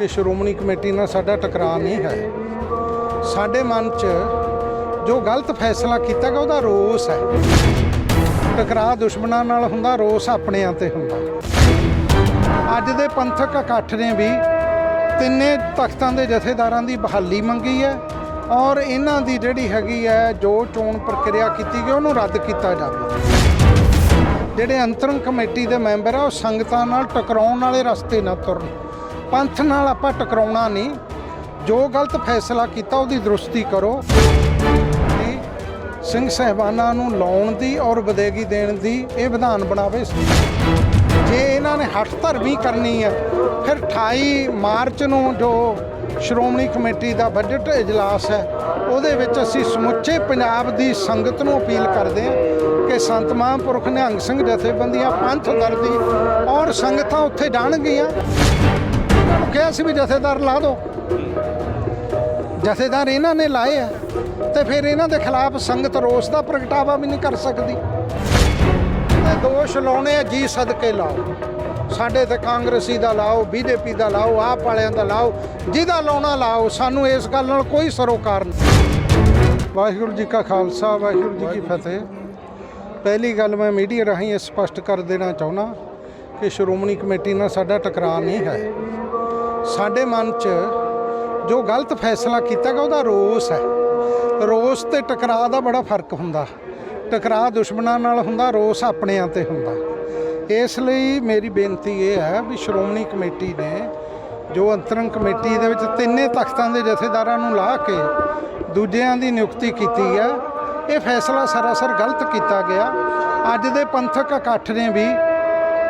ਕਿ ਸ਼੍ਰੋਮਣੀ ਕਮੇਟੀ ਨਾਲ ਸਾਡਾ ਟਕਰਾਅ ਨਹੀਂ ਹੈ। ਸਾਡੇ ਮਨ 'ਚ ਜੋ ਗਲਤ ਫੈਸਲਾ ਕੀਤਾ ਗਿਆ, ਉਹਦਾ ਰੋਸ ਹੈ। ਟਕਰਾਅ ਦੁਸ਼ਮਣਾਂ ਨਾਲ ਹੁੰਦਾ, ਰੋਸ ਆਪਣਿਆਂ ਤੇ ਹੁੰਦਾ। ਅੱਜ ਦੇ ਪੰਥਕ ਇਕੱਠ ਨੇ ਵੀ ਤਿੰਨੇ ਤਖਤਾਂ ਦੇ ਜਥੇਦਾਰਾਂ ਦੀ ਬਹਾਲੀ ਮੰਗੀ ਹੈ ਔਰ ਇਹਨਾਂ ਦੀ ਜਿਹੜੀ ਹੈਗੀ ਹੈ, ਜੋ ਚੋਣ ਪ੍ਰਕਿਰਿਆ ਕੀਤੀ ਗਈ, ਉਹਨੂੰ ਰੱਦ ਕੀਤਾ ਜਾਵੇ। ਜਿਹੜੇ ਅੰਤਰੰਗ ਕਮੇਟੀ ਦੇ ਮੈਂਬਰ ਆ, ਉਹ ਸੰਗਤਾਂ ਨਾਲ ਟਕਰਾਉਣ ਵਾਲੇ ਰਸਤੇ ਨਾ ਤੁਰਨ। ਪੰਥ ਨਾਲ ਆਪਾਂ ਟਕਰਾਉਣਾ ਨਹੀਂ। ਜੋ ਗਲਤ ਫੈਸਲਾ ਕੀਤਾ ਉਹਦੀ ਦਰੁਸਤੀ ਕਰੋ। ਸਿੰਘ ਸਹਿਬਾਨਾਂ ਨੂੰ ਲਾਉਣ ਦੀ ਔਰ ਵਿਦੇਗੀ ਦੇਣ ਦੀ ਇਹ ਵਿਧਾਨ ਬਣਾਵੇ। ਜੇ ਇਹਨਾਂ ਨੇ ਹੱਠ ਧਰਮੀ ਕਰਨੀ ਹੈ ਫਿਰ 28 ਮਾਰਚ ਨੂੰ ਜੋ ਸ਼੍ਰੋਮਣੀ ਕਮੇਟੀ ਦਾ ਬਜਟ ਇਜਲਾਸ ਹੈ, ਉਹਦੇ ਵਿੱਚ ਅਸੀਂ ਸਮੁੱਚੇ ਪੰਜਾਬ ਦੀ ਸੰਗਤ ਨੂੰ ਅਪੀਲ ਕਰਦੇ ਹਾਂ ਕਿ ਸੰਤ ਮਹਾਂਪੁਰਖ ਨਿਹੰਗ ਸਿੰਘ ਜਥੇਬੰਦੀਆਂ ਪੰਥ ਦਰਦੀ ਔਰ ਸੰਗਤਾਂ ਉੱਥੇ ਜਾਣਗੀਆਂ। ਨੂੰ ਕਿਹਾ ਸੀ ਵੀ ਜਥੇਦਾਰ ਲਾ ਦਿਓ ਜਥੇਦਾਰ ਇਹਨਾਂ ਨੇ ਲਾਏ ਆ ਤੇ ਫਿਰ ਇਹਨਾਂ ਦੇ ਖਿਲਾਫ ਸੰਗਤ ਰੋਸ ਦਾ ਪ੍ਰਗਟਾਵਾ ਵੀ ਨਹੀਂ ਕਰ ਸਕਦੀ। ਤੇ ਦੋਸ਼ ਲਾਉਣੇ ਆ, ਜੀ ਸਦਕੇ ਲਾਓ। ਸਾਡੇ ਤੇ ਕਾਂਗਰਸੀ ਦਾ ਲਾਓ ਬੀਜੇਪੀ ਦਾ ਲਾਓ, ਆਪ ਵਾਲਿਆਂ ਦਾ ਲਾਓ, ਜਿਹਦਾ ਲਾਉਣਾ ਲਾਓ, ਸਾਨੂੰ ਇਸ ਗੱਲ ਨਾਲ ਕੋਈ ਸਰੋਕਾਰ ਨਹੀਂ। ਵਾਹਿਗੁਰੂ ਜੀ ਕਾ ਖਾਲਸਾ, ਵਾਹਿਗੁਰੂ ਜੀ ਕੀ ਫਤਿਹ। ਪਹਿਲੀ ਗੱਲ ਮੈਂ ਮੀਡੀਆ ਰਾਹੀਂ ਇਹ ਸਪਸ਼ਟ ਕਰ ਦੇਣਾ ਚਾਹੁੰਦਾ ਕਿ ਸ਼੍ਰੋਮਣੀ ਕਮੇਟੀ ਨਾਲ ਸਾਡਾ ਟਕਰਾਅ ਨਹੀਂ ਹੈ। ਸਾਡੇ ਮਨ 'ਚ ਜੋ ਗਲਤ ਫੈਸਲਾ ਕੀਤਾ ਗਿਆ ਉਹਦਾ ਰੋਸ ਹੈ। ਰੋਸ ਤੇ ਟਕਰਾਅ ਦਾ ਬੜਾ ਫ਼ਰਕ ਹੁੰਦਾ। ਟਕਰਾਅ ਦੁਸ਼ਮਣਾਂ ਨਾਲ ਹੁੰਦਾ, ਰੋਸ ਆਪਣਿਆਂ ਤੇ ਹੁੰਦਾ। ਇਸ ਲਈ ਮੇਰੀ ਬੇਨਤੀ ਇਹ ਹੈ ਵੀ ਸ਼੍ਰੋਮਣੀ ਕਮੇਟੀ ਨੇ ਜੋ ਅੰਤਰੰਗ ਕਮੇਟੀ ਦੇ ਵਿੱਚ ਤਿੰਨੇ ਤਖਤਾਂ ਦੇ ਜਥੇਦਾਰਾਂ ਨੂੰ ਲਾ ਕੇ ਦੂਜਿਆਂ ਦੀ ਨਿਯੁਕਤੀ ਕੀਤੀ ਹੈ, ਇਹ ਫੈਸਲਾ ਸਰਾਸਰ ਗਲਤ ਕੀਤਾ ਗਿਆ। ਅੱਜ ਦੇ ਪੰਥਕ ਇਕੱਠ ਨੇ ਵੀ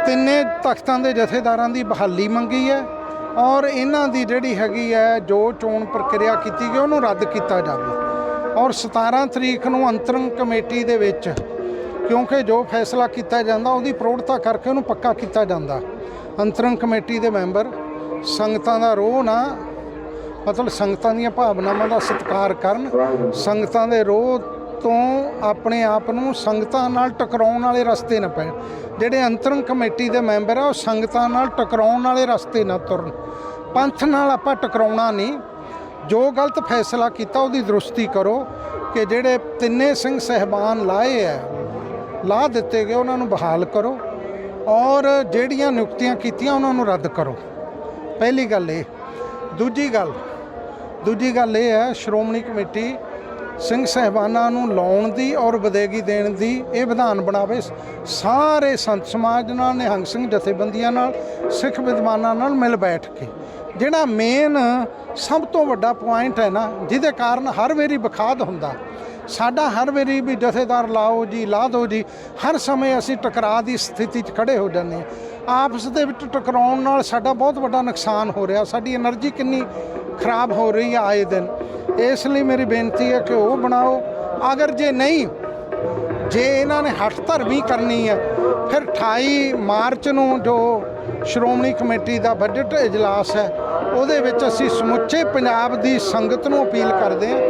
ਤਿੰਨੇ ਤਖਤਾਂ ਦੇ ਜਥੇਦਾਰਾਂ ਦੀ ਬਹਾਲੀ ਮੰਗੀ ਹੈ। ਔਰ ਇਹਨਾਂ ਦੀ ਜਿਹੜੀ ਹੈਗੀ ਹੈ, ਜੋ ਚੋਣ ਪ੍ਰਕਿਰਿਆ ਕੀਤੀ ਗਈ, ਉਹਨੂੰ ਰੱਦ ਕੀਤਾ ਜਾਵੇ। ਔਰ 17 ਤਰੀਕ ਨੂੰ ਅੰਤਰੰਗ ਕਮੇਟੀ ਦੇ ਵਿੱਚ, ਕਿਉਂਕਿ ਜੋ ਫੈਸਲਾ ਕੀਤਾ ਜਾਂਦਾ, ਉਹਦੀ ਪ੍ਰੋੜਤਾ ਕਰਕੇ ਉਹਨੂੰ ਪੱਕਾ ਕੀਤਾ ਜਾਂਦਾ। ਅੰਤਰੰਗ ਕਮੇਟੀ ਦੇ ਮੈਂਬਰ, ਸੰਗਤਾਂ ਦਾ ਰੋਹ ਨਾ, ਮਤਲਬ ਸੰਗਤਾਂ ਦੀਆਂ ਭਾਵਨਾਵਾਂ ਦਾ ਸਤਿਕਾਰ ਕਰਨ, ਸੰਗਤਾਂ ਦੇ ਰੋਹ ਤੋਂ ਆਪਣੇ ਆਪ ਨੂੰ ਸੰਗਤਾਂ ਨਾਲ ਟਕਰਾਉਣ ਵਾਲੇ ਰਸਤੇ ਨਾ ਪੈਣ। ਜਿਹੜੇ ਅੰਤਰੰਗ ਕਮੇਟੀ ਦੇ ਮੈਂਬਰ ਆ, ਉਹ ਸੰਗਤਾਂ ਨਾਲ ਟਕਰਾਉਣ ਵਾਲੇ ਰਸਤੇ ਨਾ ਤੁਰਨ। ਪੰਥ ਨਾਲ ਆਪਾਂ ਟਕਰਾਉਣਾ ਨਹੀਂ। ਜੋ ਗਲਤ ਫੈਸਲਾ ਕੀਤਾ, ਉਹਦੀ ਦਰੁਸਤੀ ਕਰੋ ਕਿ ਜਿਹੜੇ ਤਿੰਨੇ ਸਿੰਘ ਸਹਿਬਾਨ ਲਾਏ ਆ ਲਾ ਦਿੱਤੇ ਗਏ, ਉਹਨਾਂ ਨੂੰ ਬਹਾਲ ਕਰੋ ਔਰ ਜਿਹੜੀਆਂ ਨਿਯੁਕਤੀਆਂ ਕੀਤੀਆਂ, ਉਹਨਾਂ ਨੂੰ ਰੱਦ ਕਰੋ। ਪਹਿਲੀ ਗੱਲ ਇਹ। ਦੂਜੀ ਗੱਲ ਦੂਜੀ ਗੱਲ ਇਹ ਹੈ, ਸ਼੍ਰੋਮਣੀ ਕਮੇਟੀ ਸਿੰਘ ਸਹਿਬਾਨਾਂ ਨੂੰ ਲਾਉਣ ਦੀ ਔਰ ਵਿਦੇਗੀ ਦੇਣ ਦੀ ਇਹ ਵਿਧਾਨ ਬਣਾਵੇ। ਸਾਰੇ ਸੰਤ ਸਮਾਜ ਨਾਲ, ਨਿਹੰਗ ਸਿੰਘ ਜਥੇਬੰਦੀਆਂ ਨਾਲ, ਸਿੱਖ ਵਿਦਵਾਨਾਂ ਨਾਲ ਮਿਲ ਬੈਠ ਕੇ। ਜਿਹੜਾ ਮੇਨ ਸਭ ਤੋਂ ਵੱਡਾ ਪੁਆਇੰਟ ਹੈ ਨਾ, ਜਿਹਦੇ ਕਾਰਨ ਹਰ ਵੇਰੀ ਵਿਖਾਦ ਹੁੰਦਾ। ਸਾਡਾ ਹਰ ਵੇਰੀ ਵੀ ਜਥੇਦਾਰ ਲਾਓ ਜੀ, ਲਾ ਦਿਓ ਜੀ, ਹਰ ਸਮੇਂ ਅਸੀਂ ਟਕਰਾਅ ਦੀ ਸਥਿਤੀ 'ਚ ਖੜੇ ਹੋ ਜਾਂਦੇ ਆ ਆਪਸ ਦੇ ਵਿੱਚ ਟਕਰਾਉਣ ਨਾਲ ਸਾਡਾ ਬਹੁਤ ਵੱਡਾ ਨੁਕਸਾਨ ਹੋ ਰਿਹਾ। ਸਾਡੀ એનર્ਜੀ ਕਿੰਨੀ ਖਰਾਬ ਹੋ ਰਹੀ ਆ ਆਏ ਦਿਨ। ਇਸ ਲਈ ਮੇਰੀ ਬੇਨਤੀ ਹੈ ਕਿ ਉਹ ਬਣਾਓ। ਅਗਰ ਜੇ ਨਹੀਂ, ਜੇ ਇਹਨਾਂ ਨੇ ਹੱਠ ਧਰਮੀ ਕਰਨੀ ਹੈ, ਫਿਰ 28 ਮਾਰਚ ਨੂੰ ਜੋ ਸ਼੍ਰੋਮਣੀ ਕਮੇਟੀ ਦਾ ਬਜਟ ਇਜਲਾਸ ਹੈ, ਉਹਦੇ ਵਿੱਚ ਅਸੀਂ ਸਮੁੱਚੇ ਪੰਜਾਬ ਦੀ ਸੰਗਤ ਨੂੰ ਅਪੀਲ ਕਰਦੇ ਹਾਂ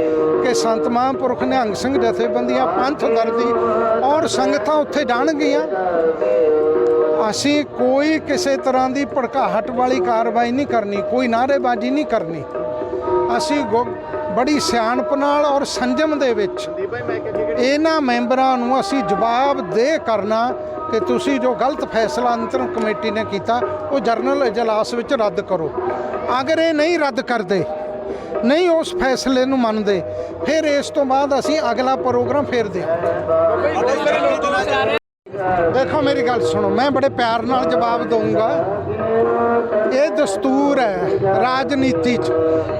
ਕਿ ਸੰਤ ਮਹਾਂਪੁਰਖ ਨਿਹੰਗ ਸਿੰਘ ਜਥੇਬੰਦੀਆਂ ਪੰਥ ਦਰਦੀ ਔਰ ਸੰਗਤਾਂ ਉੱਥੇ ਜਾਣਗੀਆਂ। ਅਸੀਂ ਕੋਈ ਕਿਸੇ ਤਰ੍ਹਾਂ ਦੀ ਭੜਕਾਹਟ ਵਾਲੀ ਕਾਰਵਾਈ ਨਹੀਂ ਕਰਨੀ, ਕੋਈ ਨਾਅਰੇਬਾਜ਼ੀ ਨਹੀਂ ਕਰਨੀ। ਅਸੀਂ ਗੋ- ਬੜੀ ਸਿਆਣਪ ਨਾਲ ਔਰ ਸੰਜਮ ਦੇ ਵਿੱਚ। ਇਹਨਾਂ ਮੈਂਬਰਾਂ ਨੂੰ ਅਸੀਂ ਜਵਾਬ ਦੇ ਕਰਨਾ ਕਿ ਤੁਸੀਂ ਜੋ ਗਲਤ ਫੈਸਲਾ ਅੰਤਰ ਕਮੇਟੀ ਨੇ ਕੀਤਾ, ਉਹ ਜਰਨਲ ਇਜਲਾਸ ਵਿੱਚ ਰੱਦ ਕਰੋ। ਅਗਰ ਇਹ ਨਹੀਂ ਰੱਦ ਕਰਦੇ, ਨਹੀਂ ਉਸ ਫੈਸਲੇ ਨੂੰ ਮੰਨਦੇ, ਫਿਰ ਇਸ ਤੋਂ ਬਾਅਦ ਅਸੀਂ ਅਗਲਾ ਪ੍ਰੋਗਰਾਮ ਫੇਰ ਦੇ। ਦੇਖੋ ਮੇਰੀ ਗੱਲ ਸੁਣੋ, ਮੈਂ ਬੜੇ ਪਿਆਰ ਨਾਲ ਜਵਾਬ ਦਊਂਗਾ। ਇਹ ਦਸਤੂਰ ਹੈ ਰਾਜਨੀਤੀ 'ਚ।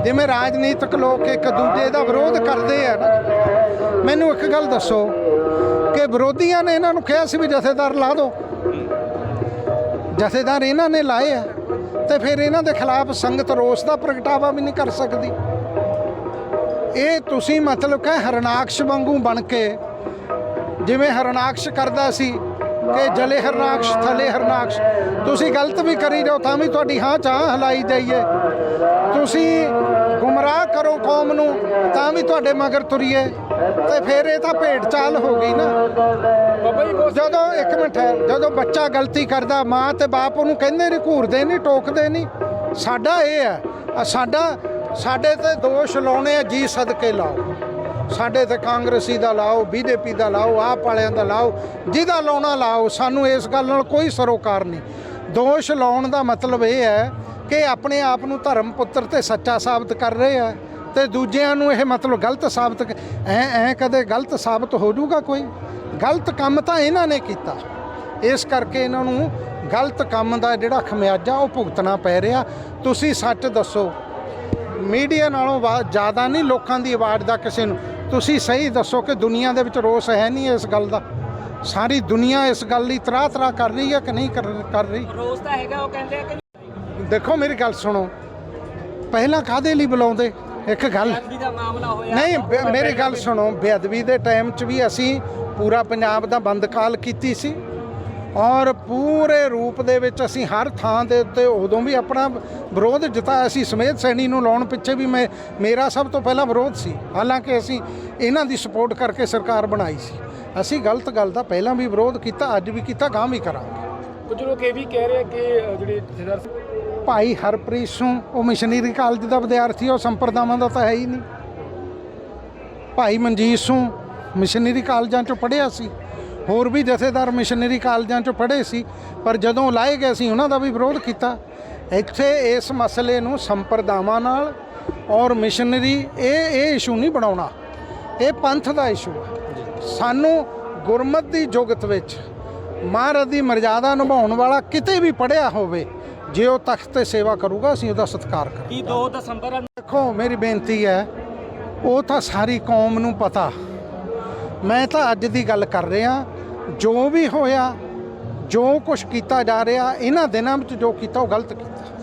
ਜਿਵੇਂ ਰਾਜਨੀਤਿਕ ਲੋਕ ਇੱਕ ਦੂਜੇ ਦਾ ਵਿਰੋਧ ਕਰਦੇ ਆ ਨਾ, ਮੈਨੂੰ ਇੱਕ ਗੱਲ ਦੱਸੋ ਕਿ ਵਿਰੋਧੀਆਂ ਨੇ ਇਹਨਾਂ ਨੂੰ ਕਿਹਾ ਸੀ ਵੀ ਜਥੇਦਾਰ ਲਾ ਦਿਓ। ਜਥੇਦਾਰ ਇਹਨਾਂ ਨੇ ਲਾਏ ਆ ਤੇ ਫਿਰ ਇਹਨਾਂ ਦੇ ਖਿਲਾਫ ਸੰਗਤ ਰੋਸ ਦਾ ਪ੍ਰਗਟਾਵਾ ਵੀ ਨਹੀਂ ਕਰ ਸਕਦੀ। ਇਹ ਤੁਸੀਂ ਮਤਲਬ ਕਿ ਹਰਨਾਕਸ਼ ਵਾਂਗੂ ਬਣ ਕੇ ਜਿਵੇਂ ਹਰਨਾਕਸ਼ ਕਰਦਾ ਸੀ ਕਿ ਜਲੇ ਹਰਨਾਕਸ਼ ਥਲੇ ਹਰਨਾਕਸ਼ ਤੁਸੀਂ ਗਲਤ ਵੀ ਕਰੀ ਜਾਓ ਤਾਂ ਵੀ ਤੁਹਾਡੀ ਹਾਂ ਚਾਹ ਹਲਾਈ ਜਾਈਏ। ਤੁਸੀਂ ਗੁੰਮਰਾਹ ਕਰੋ ਕੌਮ ਨੂੰ ਤਾਂ ਵੀ ਤੁਹਾਡੇ ਮਗਰ ਤੁਰੀਏ। ਤੇ ਫਿਰ ਇਹ ਤਾਂ ਭੇਡ ਚਾਲ ਹੋ ਗਈ ਨਾ। ਜਦੋਂ ਇੱਕ ਮਿੰਟ ਹੈ ਜਦੋਂ ਬੱਚਾ ਗਲਤੀ ਕਰਦਾ ਮਾਂ ਤੇ ਬਾਪ ਉਹਨੂੰ ਕਹਿੰਦੇ ਨਹੀਂ ਘੂਰਦੇ ਨਹੀਂ ਟੋਕਦੇ ਨਹੀਂ ਸਾਡਾ ਇਹ ਹੈ ਸਾਡਾ ਸਾਡੇ ਤੇ ਦੋਸ਼ ਲਾਉਣੇ ਆ ਜੀ ਸਦਕੇ ਲਾਓ। ਸਾਡੇ ਤੇ ਕਾਂਗਰਸੀ ਦਾ ਲਾਓ ਬੀਜੇਪੀ ਦਾ ਲਾਓ, ਆਪ ਵਾਲਿਆਂ ਦਾ ਲਾਓ, ਜਿਹਦਾ ਲਾਉਣਾ ਲਾਓ, ਸਾਨੂੰ ਇਸ ਗੱਲ ਨਾਲ ਕੋਈ ਸਰੋਕਾਰ ਨਹੀਂ। ਦੋਸ਼ ਲਾਉਣ ਦਾ ਮਤਲਬ ਇਹ ਹੈ ਕਿ ਆਪਣੇ ਆਪ ਨੂੰ ਧਰਮ ਪੁੱਤਰ ਤੇ ਸੱਚਾ ਸਾਬਤ ਕਰ ਰਹੇ ਆ ਤੇ ਦੂਜਿਆਂ ਨੂੰ ਇਹ ਮਤਲਬ ਗਲਤ ਸਾਬਤ ਕ- ਐ ਐ ਕਦੇ ਗਲਤ ਸਾਬਤ ਹੋ ਜਾਊਗਾ ਕੋਈ? ਗਲਤ ਕੰਮ ਤਾਂ ਇਹਨਾਂ ਨੇ ਕੀਤਾ। ਇਸ ਕਰਕੇ ਇਹਨਾਂ ਨੂੰ ਗਲਤ ਕੰਮ ਦਾ ਜਿਹੜਾ ਖਮਿਆਜਾ ਉਹ ਭੁਗਤਣਾ ਪੈ ਰਿਹਾ। ਤੁਸੀਂ ਸੱਚ ਦੱਸੋ। ਮੀਡੀਆ ਨਾਲੋਂ ਵਾ- ਜ਼ਿਆਦਾ ਨਹੀਂ ਲੋਕਾਂ ਦੀ ਆਵਾਜ਼ ਦਾ ਕਿਸੇ ਨੂੰ। ਤੁਸੀਂ ਸਹੀ ਦੱਸੋ ਕਿ ਦੁਨੀਆ ਦੇ ਵਿੱਚ ਰੋਸ ਹੈ ਨਹੀਂ ਇਸ ਗੱਲ ਦਾ? ਸਾਰੀ ਦੁਨੀਆ ਇਸ ਗੱਲ ਲਈ ਤਰਾਹ ਤਰਾਹ ਕਰ ਰਹੀ ਹੈ ਕਿ ਨਹੀਂ ਕਰ ਕਰ ਰਹੀ? ਰੋਜ਼ ਤਾਂ ਹੈਗਾ ਉਹ ਕਹਿੰਦੇ ਆ ਕਿ ਦੇਖੋ ਮੇਰੀ ਗੱਲ ਸੁਣੋ। ਪਹਿਲਾਂ ਕਾਦੇ ਲਈ ਬੁਲਾਉਂਦੇ? ਇੱਕ ਗੱਲ। ਬੇਅਦਬੀ ਦਾ ਮਾਮਲਾ ਹੋਇਆ। ਨਹੀਂ ਬੇ- ਮੇਰੀ ਗੱਲ ਸੁਣੋ। ਬੇਅਦਬੀ ਦੇ ਟਾਈਮ 'ਚ ਵੀ ਅਸੀਂ ਪੂਰਾ ਪੰਜਾਬ ਦਾ ਬੰਦ ਕਾਲ ਕੀਤੀ ਸੀ। ਔਰ ਪੂਰੇ ਰੂਪ ਦੇ ਵਿੱਚ ਅਸੀਂ ਹਰ ਥਾਂ ਦੇ ਉੱਤੇ ਉਦੋਂ ਵੀ ਆਪਣਾ ਵਿਰੋਧ ਜਤਾਇਆ ਸੀ ਸਮੇਤ ਸੈਣੀ ਨੂੰ ਲਾਉਣ ਪਿੱਛੇ ਵੀ ਮੈਂ ਮੇਰਾ ਸਭ ਤੋਂ ਪਹਿਲਾਂ ਵਿਰੋਧ ਸੀ। ਹਾਲਾਂਕਿ ਅਸੀਂ ਇਹਨਾਂ ਦੀ ਸਪੋਰਟ ਕਰਕੇ ਸਰਕਾਰ ਬਣਾਈ ਸੀ। ਅਸੀਂ ਗਲਤ ਗੱਲ ਦਾ ਪਹਿਲਾਂ ਵੀ ਵਿਰੋਧ ਕੀਤਾ ਅੱਜ ਵੀ ਕੀਤਾ ਗਾਂ ਵੀ ਕਰਾਂਗੇ। ਕੁਝ ਲੋਕ ਇਹ ਵੀ ਕਹਿ ਰਹੇ ਕਿ ਜਿਹੜੇ ਜਥੇਦਾਰ ਭਾਈ ਹਰਪ੍ਰੀਤ ਸਿੰਘ ਉਹ ਮਿਸ਼ਨਰੀ ਕਾਲਜ ਦਾ ਵਿਦਿਆਰਥੀ ਉਹ ਸੰਪਰਦਾਵਾਂ ਦਾ ਤਾਂ ਹੈ ਹੀ ਨਹੀਂ। ਭਾਈ ਮਨਜੀਤ ਸਿੰਘ ਮਿਸ਼ਨਰੀ ਕਾਲਜਾਂ ਚੋਂ ਪੜ੍ਹਿਆ ਸੀ। ਹੋਰ ਵੀ ਜਥੇਦਾਰ ਮਿਸ਼ਨਰੀ ਕਾਲਜਾਂ ਚੋਂ ਪੜ੍ਹੇ ਸੀ ਪਰ ਜਦੋਂ ਲਾਏ ਗਏ ਸੀ ਉਹਨਾਂ ਦਾ ਵੀ ਵਿਰੋਧ ਕੀਤਾ। ਇੱਥੇ ਇਸ ਮਸਲੇ ਨੂੰ ਸੰਪਰਦਾਵਾਂ ਨਾਲ ਔਰ ਮਿਸ਼ਨਰੀ ਇਹ ਇਹ ਇਸ਼ੂ ਨਹੀਂ ਬਣਾਉਣਾ। ਇਹ ਪੰਥ ਦਾ ਇਸ਼ੂ ਹੈ। ਸਾਨੂੰ ਗੁਰਮਤ ਦੀ ਜੁਗਤ ਵਿੱਚ ਮਹਾਰਾਜ ਦੀ ਮਰਜ਼ਾਦਾ ਨਿਭਾਉਣ ਵਾਲਾ ਕਿਤੇ ਵੀ ਪੜਿਆ ਹੋਵੇ ਜੇ ਉਹ ਤਖਤ ਤੇ ਸੇਵਾ ਕਰੂਗਾ ਅਸੀਂ ਉਹਦਾ ਸਤਿਕਾਰ ਕਰਾਂਗੇ। ਕੀ 2 ਦਸੰਬਰ ਨੂੰ? ਦੇਖੋ ਮੇਰੀ ਬੇਨਤੀ ਹੈ ਉਹ ਤਾਂ ਸਾਰੀ ਕੌਮ ਨੂੰ ਪਤਾ। ਮੈਂ ਤਾਂ ਅੱਜ ਦੀ ਗੱਲ ਕਰ ਰਿਹਾ, ਜੋ ਵੀ ਹੋਇਆ, ਜੋ ਕੁਝ ਕੀਤਾ ਜਾ ਰਿਹਾ, ਇਹਨਾਂ ਦਿਨਾਂ ਵਿੱਚ ਜੋ ਕੀਤਾ ਉਹ ਗਲਤ ਕੀਤਾ।